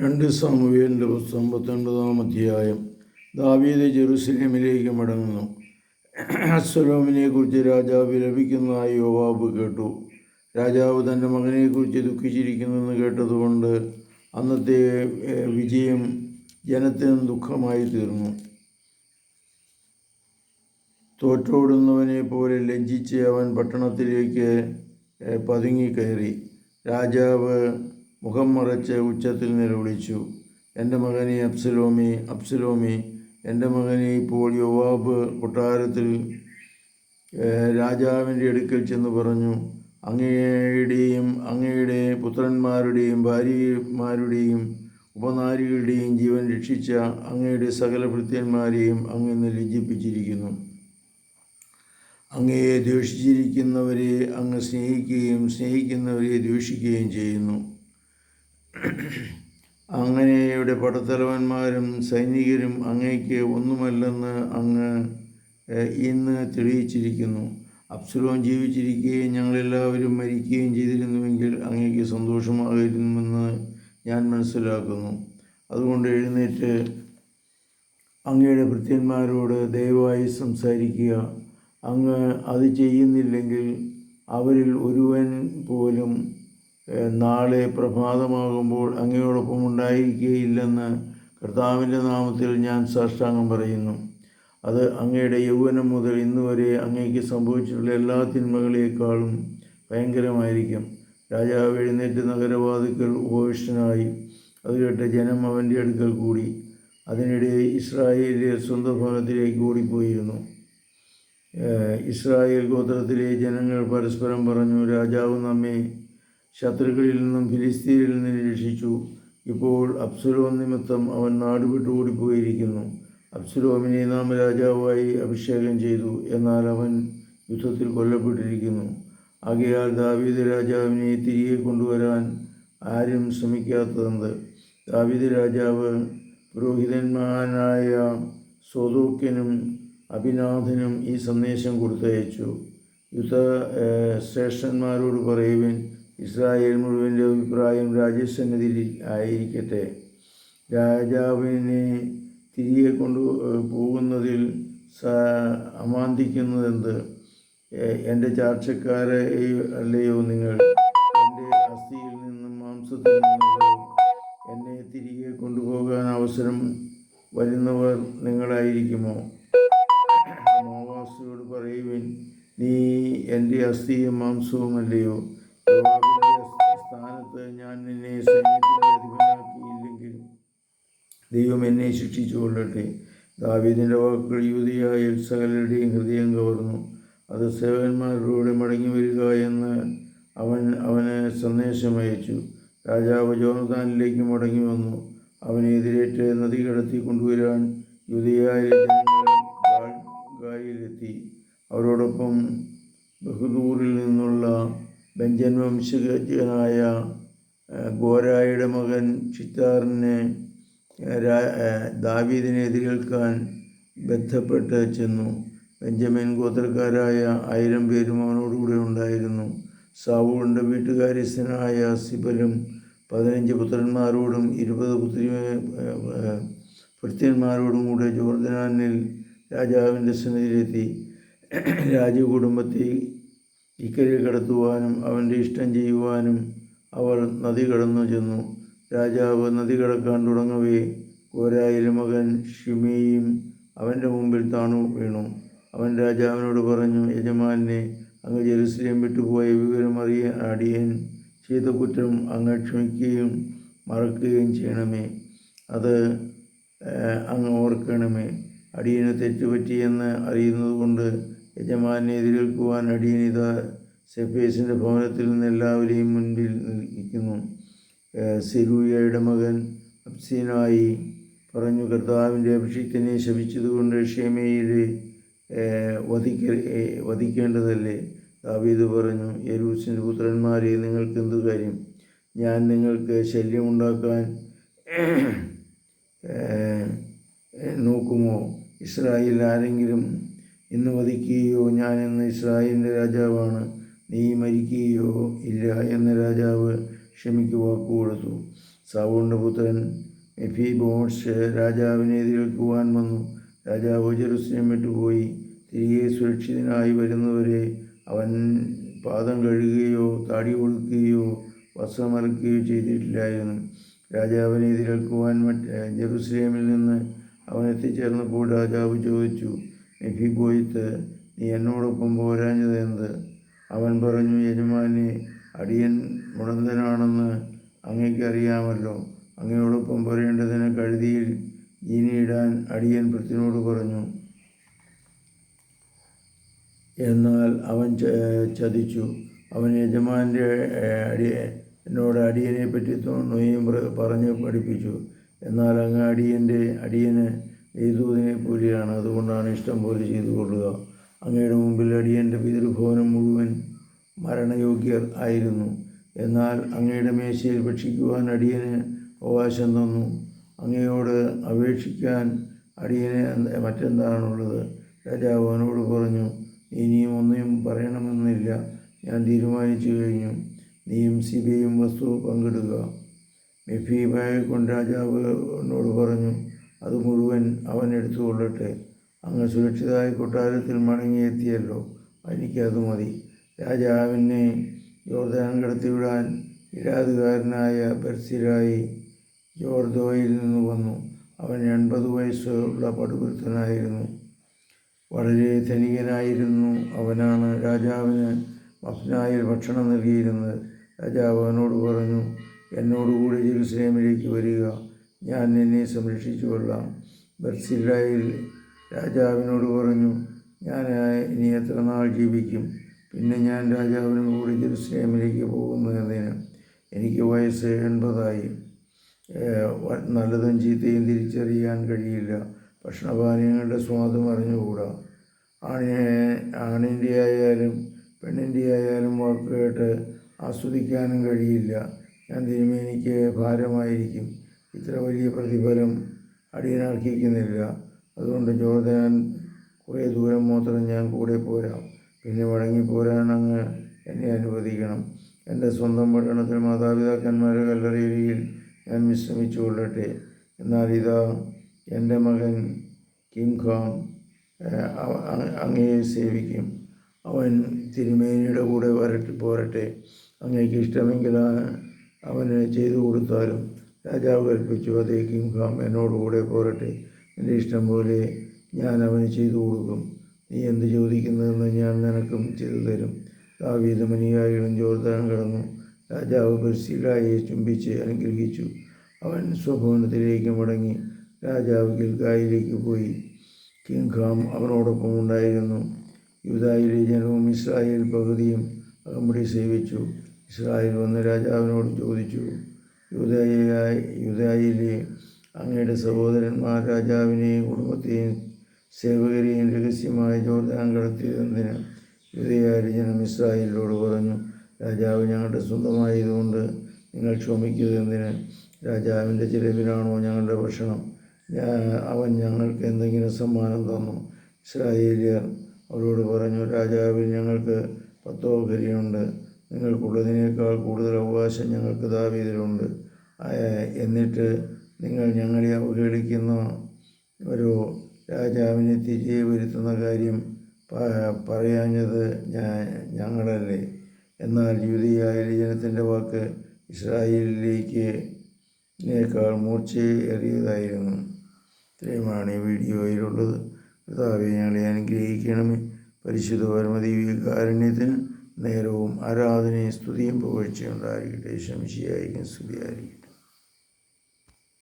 രണ്ട് സാമുവേലിന്റെ പുസ്തകം പത്തൊൻപതാം അധ്യായം. ദാവീദ് ജെറുസലേമിലേക്ക് മടങ്ങുന്നു. അസ്വലോമിനെ കുറിച്ച് രാജാവ് ലഭിക്കുന്നതായി യോവാബ് കേട്ടു. രാജാവ് തന്റെ മകനെക്കുറിച്ച് ദുഃഖിച്ചിരിക്കുന്നെന്ന് കേട്ടതുകൊണ്ട് അന്നത്തെ വിജയം ജനത്തിന് ദുഃഖമായി തീർന്നു. തോറ്റോടുന്നവനെ പോലെ ലജ്ജിച്ച് അവൻ പട്ടണത്തിലേക്ക് പതുങ്ങിക്കയറി. രാജാവ് മുഖം മറച്ച് ഉച്ചത്തിൽ നിലവിളിച്ചു. എന്റെ മകനെ അബ്സലോമി അബ്സലോമി എന്റെ മകനെ ഇപ്പോൾ യുവാബ് കൊട്ടാരത്തിൽ രാജാവിന്റെ അടുക്കൽ ചെന്ന് പറഞ്ഞു അങ്ങയുടെയും അങ്ങയുടെ പുത്രന്മാരുടെയും ഭാര്യമാരുടെയും ഉപനാരികളുടെയും ജീവൻ രക്ഷിച്ച അങ്ങയുടെ സകല ഭൃത്യന്മാരെയും അങ്ങ് ഇന്ന് ലജ്ജിപ്പിച്ചിരിക്കുന്നു. അങ്ങയെ ദ്വേഷിച്ചിരിക്കുന്നവരെ അങ്ങ് സ്നേഹിക്കുകയും സ്നേഹിക്കുന്നവരെ ദ്വേഷിക്കുകയും ചെയ്യുന്നു. അങ്ങനെയുടെ പടത്തലവന്മാരും സൈനികരും അങ്ങയ്ക്ക് ഒന്നുമല്ലെന്ന് അങ്ങ് ഇന്ന് തെളിയിച്ചിരിക്കുന്നു. അപ്സലോം ജീവിച്ചിരിക്കുകയും ഞങ്ങളെല്ലാവരും മരിക്കുകയും ചെയ്തിരുന്നുവെങ്കിൽ അങ്ങയ്ക്ക് സന്തോഷമായിരുന്നുവെന്ന് ഞാൻ മനസ്സിലാക്കുന്നു. അതുകൊണ്ട് എഴുന്നേറ്റ് അങ്ങയുടെ ഭൃത്യന്മാരോട് ദയവായി സംസാരിക്കുക. അങ്ങ് അത് ചെയ്യുന്നില്ലെങ്കിൽ അവരിൽ ഒരുവൻ പോലും നാളെ പ്രഭാതമാകുമ്പോൾ അങ്ങയോടൊപ്പം ഉണ്ടായിരിക്കുകയില്ലെന്ന് കർത്താവിന്റെ നാമത്തിൽ ഞാൻ സാഷ്ടാംഗം പറയുന്നു. അത് അങ്ങയുടെ യൗവനം മുതൽ ഇന്ന് വരെ അങ്ങേക്ക് സംഭവിച്ചിട്ടുള്ള എല്ലാ തിന്മകളേക്കാളും ഭയങ്കരമായിരിക്കും. രാജാവ് എഴുന്നേറ്റ് നഗരവാതിക്കൽ ഉപവിഷ്ടനായി അത് കേട്ട് ജനം അവന്റെ അടുക്കൽ കൂടി. അതിനിടെ ഇസ്രായേലിലെ സ്വന്തം ഭവനത്തിലേക്ക് ഓടിപ്പോയിരുന്നു ഇസ്രായേൽ ഗോത്രത്തിലെ ജനങ്ങൾ പരസ്പരം പറഞ്ഞു രാജാവ് നമ്മെ ശത്രുക്കളിൽ നിന്നും ഫിലിസ്തീനിൽ നിന്നും രക്ഷിച്ചു. ഇപ്പോൾ അബ്സലോം നിമിത്തം അവൻ നാടുവിട്ട് ഓടിപ്പോയിരിക്കുന്നു. അബ്സലോമിനെ നാം രാജാവായി അഭിഷേകം ചെയ്തു എന്നാൽ അവൻ യുദ്ധത്തിൽ കൊല്ലപ്പെട്ടിരിക്കുന്നു. ആകയാൽ ദാവീദ് രാജാവിനെ തിരികെ കൊണ്ടുവരാൻ ആരും ശ്രമിക്കാത്തതെന്ത്? ദാവീദ് രാജാവ് പുരോഹിതന്മാരായ സ്വതൂക്കനും അഭിനാഥനും ഈ സന്ദേശം കൊടുത്തയച്ചു. യുദ്ധ ശ്രേഷ്ഠന്മാരോട് പറയുവിൻ ഇസ്രായേൽ മുഴുവന്റെ അഭിപ്രായം രാജ്യസന്നിധിയിൽ ആയിരിക്കട്ടെ. രാജാവിനെ തിരികെ കൊണ്ടു പോകുന്നതിൽ അമാന്തിക്കുന്നതെന്ത്? എന്റെ ചാർച്ചക്കാരെ അല്ലയോ നിങ്ങൾ? എന്റെ അസ്ഥിയിൽ നിന്നും മാംസത്തിൽ നിന്നും എന്നെ തിരികെ കൊണ്ടുപോകാൻ അവസരം വരുന്നവർ നിങ്ങളായിരിക്കുമോ? മോവാസിയോട് പറയുവിൻ നീ എന്റെ അസ്ഥിയും മാംസവുമല്ലയോ? ഞാൻ എന്നെ സൈന്യത്തിന്റെ ദൈവം എന്നെ ശിക്ഷിച്ചു കൊള്ളട്ടെ. ദാവീദിന്റെ വാക്കുകൾ യുവതിയായ സകലരുടെയും ഹൃദയം കവർന്നു. അത് സേവന്മാരിലൂടെ മടങ്ങി വരിക എന്ന് അവൻ അവന് സന്ദേശം അയച്ചു. രാജാവ് ജോനദാനിലേക്ക് മടങ്ങി വന്നു. അവനെ എതിരേറ്റ് നദി കടത്തി കൊണ്ടുവരാൻ ഗായിലെത്തി അവരോടൊപ്പം ബഹദൂറിൽ നിന്നുള്ള ബെഞ്ചൻ വംശജനായ ഗോരായുടെ മകൻ ചിത്താറിനെ ദാവീദിനെ എതിരേൽക്കാൻ ബന്ധപ്പെട്ട് ചെന്നു. ബെഞ്ചമിൻ ഗോത്രക്കാരായ ആയിരം പേരും അവനോടുകൂടെ ഉണ്ടായിരുന്നു. സാവൂളിന്റെ വീട്ടുകാര്യസ്ഥനായ സിബലും പതിനഞ്ച് പുത്രന്മാരോടും ഇരുപത് പുത്രി പുത്രന്മാരോടും കൂടെ ജോർദനാനിൽ രാജാവിന്റെ സന്നിധിയിലെത്തി. രാജകുടുംബത്തെ ഇക്കരെ കടത്തുവാനും അവന്റെ ഇഷ്ടം ചെയ്യുവാനും അവർ നദി കടന്നു ചെന്നു. രാജാവ് നദി കടക്കാൻ തുടങ്ങവേ. കോരായിലെ മകൻ ഷിമേയും അവന്റെ മുമ്പിൽ താണു വീണു. അവൻ രാജാവിനോട് പറഞ്ഞു യജമാനെ അങ്ങ് ജെറുസലേം വിട്ടുപോയ വിവരം അറിയ അടിയൻ ചെയ്ത കുറ്റം അങ്ങ് ക്ഷമിക്കുകയും മറക്കുകയും ചെയ്യണമേ. അത് അങ്ങ് ഓർക്കണമേ. അടിയന് തെറ്റുപറ്റിയെന്ന് അറിയുന്നത് കൊണ്ട് യജമാനെ എതിരേൽക്കുവാൻ അടിയൻ സെഫേസിന്റെ ഭവനത്തിൽ നിന്ന് എല്ലാവരെയും മുൻപിൽ നിൽക്കുന്നു. സെരൂയയുടെ മകൻ അബ്സീനായി പറഞ്ഞു കർത്താവിന്റെ അഭിഷിക്തനെ ശപിച്ചതുകൊണ്ട് ക്ഷേമയിൽ വധിക്ക വധിക്കേണ്ടതല്ലേ? ദാവീദ് പറഞ്ഞു യരൂസിന്റെ പുത്രന്മാരെ നിങ്ങൾക്ക് എന്തു കാര്യം? ഞാൻ നിങ്ങൾക്ക് ശല്യമുണ്ടാക്കാൻ നോക്കുമോ? ഇസ്രായേൽ ആരെങ്കിലും ഇന്ന് വധിക്കുകയോ ഞാൻ ഇന്ന് ഇസ്രായേലിന്റെ രാജാവാണ്. നീ മരിക്കുകയോ ഇല്ല എന്ന് രാജാവ് ക്ഷമിക്ക് വാക്കുകൊടുത്തു കൊടുത്തു പുത്രൻ എഫി ബോൺസ് രാജാവിനെ എതിരേൽക്കുവാൻ വന്നു. രാജാവ് ജെറുസലേം വിട്ടുപോയി. തിരികെ സുരക്ഷിതനായി വരുന്നവരെ അവൻ പാദം കഴുകുകയോ താടി കൊടുക്കുകയോ വസ്ത്രമറക്കുകയോ ചെയ്തിട്ടില്ലായിരുന്നു. രാജാവിനെ എതിരേൽക്കുവാൻ മറ്റ് ജെറുസലേമിൽ നിന്ന് അവൻ എത്തിച്ചേർന്നപ്പോൾ രാജാവ് ചോദിച്ചു എഫി പോയിട്ട് നീ എന്നോടൊപ്പം പോരാഞ്ഞത് എന്ത് അവൻ പറഞ്ഞു യജമാനെ അടിയൻ മുടന്തനാണെന്ന് അങ്ങയ്ക്കറിയാമല്ലോ അങ്ങയോടൊപ്പം പറയേണ്ടതിന് കഴുതിയിൽ ഇനിയിടാൻ അടിയൻ പൃഥ്വിനോട് പറഞ്ഞു. എന്നാൽ അവൻ ചതിച്ചു. അവൻ യജമാന്റെ അടിയ എന്നോട് അടിയനെ പറ്റി നുയ്യും പറഞ്ഞ് പഠിപ്പിച്ചു. എന്നാൽ അങ്ങ് അടിയന്റെ അടിയന് എഴുതൂതിനെ പോലെയാണ്. അതുകൊണ്ടാണ് ഇഷ്ടം പോലെ ചെയ്തു കൊള്ളുക. അങ്ങയുടെ മുമ്പിൽ അടിയന്റെ പിതൃഭവനം മുഴുവൻ മരണയോഗ്യർ ആയിരുന്നു. എന്നാൽ അങ്ങയുടെ മേശയിൽ ഭക്ഷിക്കുവാൻ അടിയന് അവകാശം തന്നു. അങ്ങയോട് അപേക്ഷിക്കാൻ അടിയന് മറ്റെന്താണുള്ളത്? രാജാവ് അവനോട് പറഞ്ഞു ഇനിയും ഒന്നും പറയണമെന്നില്ല. ഞാൻ തീരുമാനിച്ചു കഴിഞ്ഞു. നീയും സിബിയും വസ്തു പങ്കിടുക. മെഫീബായെ കൊണ്ട് രാജാവ് എന്നോട് പറഞ്ഞു അത് മുഴുവൻ അവൻ എടുത്തുകൊള്ളട്ടെ. അങ്ങ് സുരക്ഷിതമായി കൊട്ടാരത്തിൽ മടങ്ങിയെത്തിയല്ലോ. എനിക്കത് മതി. രാജാവിനെ യോർദാൻ കടത്തിവിടാൻ ഇരാതുകാരനായ ബർസിരായി ജോർദോയിൽ നിന്ന് വന്നു. അവൻ എൺപത് വയസ്സുള്ള പടുപുരുത്തനായിരുന്നു വളരെ ധനികനായിരുന്നു അവനാണ്. രാജാവിന് മഫ്നായിൽ ഭക്ഷണം നൽകിയിരുന്നത്. രാജാവ് അവനോട് പറഞ്ഞു എന്നോടുകൂടി ജെറുസലേമിലേക്ക് വരിക. ഞാൻ നിന്നെ സംരക്ഷിച്ചു കൊള്ളാം ബർസില്ലായിൽ രാജാവിനോട് പറഞ്ഞു ഞാൻ ഇനി എത്ര നാൾ ജീവിക്കും? പിന്നെ ഞാൻ രാജാവിനും കൂടി ജെറുസലേമിലേക്ക് പോകുന്നു എന്നതിന് എനിക്ക് വയസ്സ് എൺപതായി. നല്ലതും ചീത്തയും തിരിച്ചറിയാൻ കഴിയില്ല. ഭക്ഷണപാനീയങ്ങളുടെ സ്വാദും അറിഞ്ഞുകൂടാ ആണിനെ ആണിന്റെ ആയാലും പെണ്ണിന്റെ ആയാലും വാക്ക് കേട്ട് ആസ്വദിക്കാനും കഴിയില്ല. ഞാൻ തിരുമേനിക്ക് ഭാരമായിരിക്കും. ഇത്ര വലിയ പ്രതിഫലം അടിയനർഹിക്കുന്നില്ല. അതുകൊണ്ട് ജോർദാൻ കുറേ ദൂരം മാത്രം ഞാൻ കൂടെ പോരാം. പിന്നെ മടങ്ങിപ്പോരാൻ അങ്ങ് എന്നെ അനുവദിക്കണം. എന്റെ സ്വന്തം പട്ടണത്തിൽ മാതാപിതാക്കന്മാരുടെ കല്ലറയിൽ ഞാൻ വിശ്രമിച്ചു കൊള്ളട്ടെ എന്നാൽ ഇതാ എന്റെ മകൻ കിം ഖാൻ അങ്ങയെ സേവിക്കും. അവൻ തിരുമേനിയുടെ കൂടെ വരട്ടെ പോരട്ടെ. അങ്ങേക്ക് ഇഷ്ടമെങ്കിൽ അവന് ചെയ്തു കൊടുത്താലും രാജാവ് കൽപ്പിച്ചു അതേ കിം ഖാം എന്നോടുകൂടെ പോരട്ടെ. എന്റെ ഇഷ്ടം പോലെ ഞാൻ അവന് ചെയ്തു കൊടുക്കും. നീ എന്ത് ചോദിക്കുന്നതെന്ന് ഞാൻ നിനക്കും ചെയ്തു തരും. ദാവീദ് ജോർദാൻ കടന്നു. രാജാവ് ബർസിലായെ ചുംബിച്ച് അനുഗ്രഹിച്ചു. അവൻ സ്വഭവനത്തിലേക്ക് മടങ്ങി. രാജാവ് ഗിൽഗായിലേക്ക് പോയി. കിങ് ഖാം അവനോടൊപ്പം ഉണ്ടായിരുന്നു. യുദായിലെ ജനവും ഇസ്രായേൽ പകുതിയും അകമ്പടി സേവിച്ചു. ഇസ്രായേൽ വന്ന് രാജാവിനോട് ചോദിച്ചു യൂതായി യൂതായിലെ അങ്ങയുടെ സഹോദരന്മാർ രാജാവിനെയും കുടുംബത്തെയും സേവകരെയും രഹസ്യമായി ജോർദാൻ കടത്തിയതെന്നതിന് യുദ്ധയാരിജനം ജനം ഇസ്രായേലിനോട് പറഞ്ഞു രാജാവ് ഞങ്ങളുടെ സ്വന്തമായതുകൊണ്ട് നിങ്ങൾ ക്ഷമിക്കുന്നതിന് രാജാവിന്റെ ചിലവിലാണോ ഞങ്ങളുടെ ഭക്ഷണം? അവൻ ഞങ്ങൾക്ക് എന്തെങ്കിലും സമ്മാനം തന്നു. ഇസ്രായേലിയർ അവരോട് പറഞ്ഞു രാജാവിൽ ഞങ്ങൾക്ക് പത്ത് ഓഹരിയുണ്ട് നിങ്ങൾക്കുള്ളതിനേക്കാൾ കൂടുതൽ അവകാശം ഞങ്ങൾക്ക് ദാവീതിലുണ്ട് എന്നിട്ട് നിങ്ങൾ ഞങ്ങളെ അവഹേളിക്കുന്ന. ഒരു രാജാവിനെ തിരികെ വരുത്തുന്ന കാര്യം പറയാഞ്ഞത് ഞങ്ങളല്ലേ. എന്നാൽ യൂതിയായ ജനത്തിന്റെ വാക്ക് ഇസ്രായേലിലേക്ക് നേക്കാൾ മൂർച്ചയേറിയതായിരുന്നു ഇത്രയുമാണ് ഈ വീഡിയോയിലുള്ളത്. കർത്താവെ ഞങ്ങളെ അനുഗ്രഹിക്കണമേ. പരിശുദ്ധ പരമതി കാരുണ്യത്തിന് നേരവും ആരാധനയും സ്തുതിയും പുകഴ്ചയുണ്ടായിരിക്കട്ടെ ശംശിയായിരിക്കും സ്തുതിയായിരിക്കട്ടെ.